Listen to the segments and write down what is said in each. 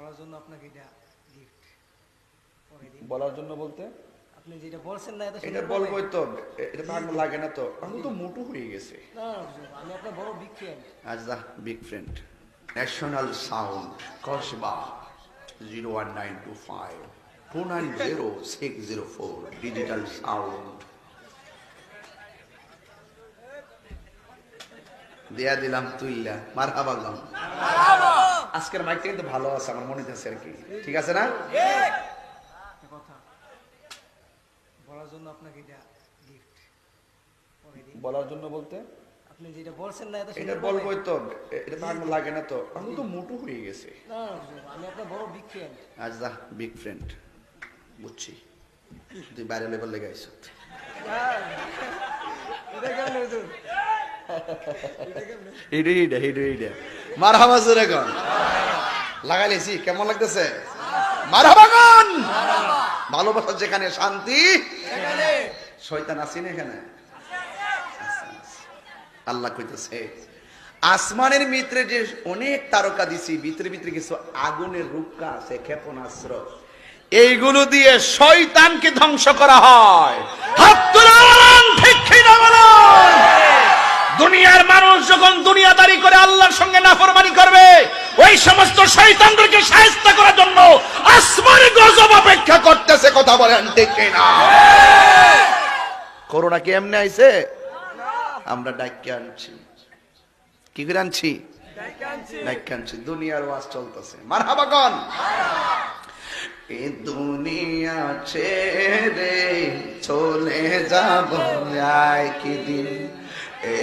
বলার জন্য আপনাকে এটা গিফট বলার জন্য বলতে? আপনি যেটা বলছেন না এত এটা বলবোই তো এটা লাগে না তো। আমি তো মোটু হয়ে গেছে। না না, আমি আপনার বড় বিগ আজ the big friend national sound Kasba zero one nine two five two nine zero six zero four digital sound দেয়া দিলাম তুইলা মার আজকের মাইকটা কিন্তু ভালো আছে আমার মনে হচ্ছে আর কি। ঠিক আছে না? বলার জন্য আপনাকে এটা গিফট বলার জন্য বলতে? আপনি যেটা বলছেন না এত এটা বলবোই তো এটা তো আমার লাগে না তো। আমি তো মোটু হয়ে গেছে। না আমি আপনার বড় বিগ ফ্যান আজ দা বিগ ফ্রেন্ড বুঝছি। তুই বাইরে লেভেল লেগে এটা কেমন হুজুর হিডু হিডে হিডু হিডে মার হাবা জোরে কন লাগাইলেছি কেমন লাগতেছে? মার হাবা ভালোবাসা যেখানে শান্তি শয়তান এখানে। আল্লাহ কইতেছে আসমানের মিত্রে যে অনেক তারকা দিছি ভিতরে ভিতরে কিছু আগুনের রূপকা আছে ক্ষেপণাস্ত্র। এইগুলো দিয়ে শয়তানকে ধ্বংস করা হয়। হাত তুলুন ঠিক কিনা বলুন দুনিয়ার মানুষ যখন দুনিয়াদারি করে আল্লাহর সঙ্গে নাফরমানি করবে, ওই সমস্ত শয়তানদেরকে সাহায্য করার জন্য আসমানি গজব অপেক্ষা করতেছে, কথা বলেন ঠিক না করোনা কি এমনি আইছে? আমরা ডাক্কে আনছি। কি করে আনছি? ডাক্কে আনছি। দুনিয়ার ওয়াজ চলতেছে। মার হাবাগন এ দুনিয়া ছেড়ে চলে যাব একদিন।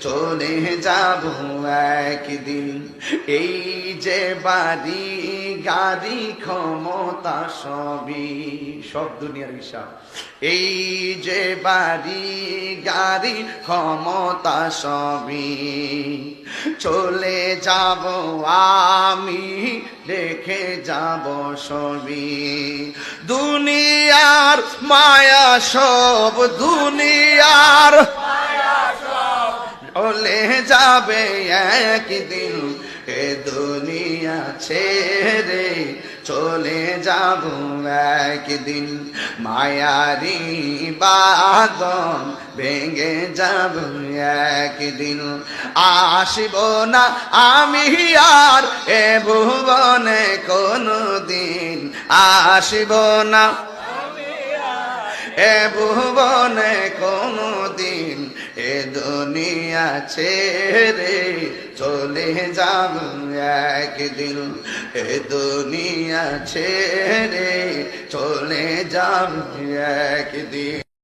চলে যাব একদিন। এই যে বাড়ি, গাড়ি, ক্ষমতা সবই, সব দুনিয়ার হিসাব। এই যে বাড়ি, গাড়ি, ক্ষমতা সবই, চলে যাব আমি, রেখে যাব সবই। দুনিয়ার মায়া সব, দুনিয়ার চলে যাবে একদিন, এ দুনিয়া ছেড়ে চলে যাব একদিন। মায়ারি বাদন ভেঙে যাব একদিন। আসব না আমি আর এ ভুবনে কোনো দিন আসব না এ ভুবনে কোনো দিন এ দুনিয়া ছেড়ে চলে যাব একদিন। এ দুনিয়া ছেড়ে চলে যাব একদিন।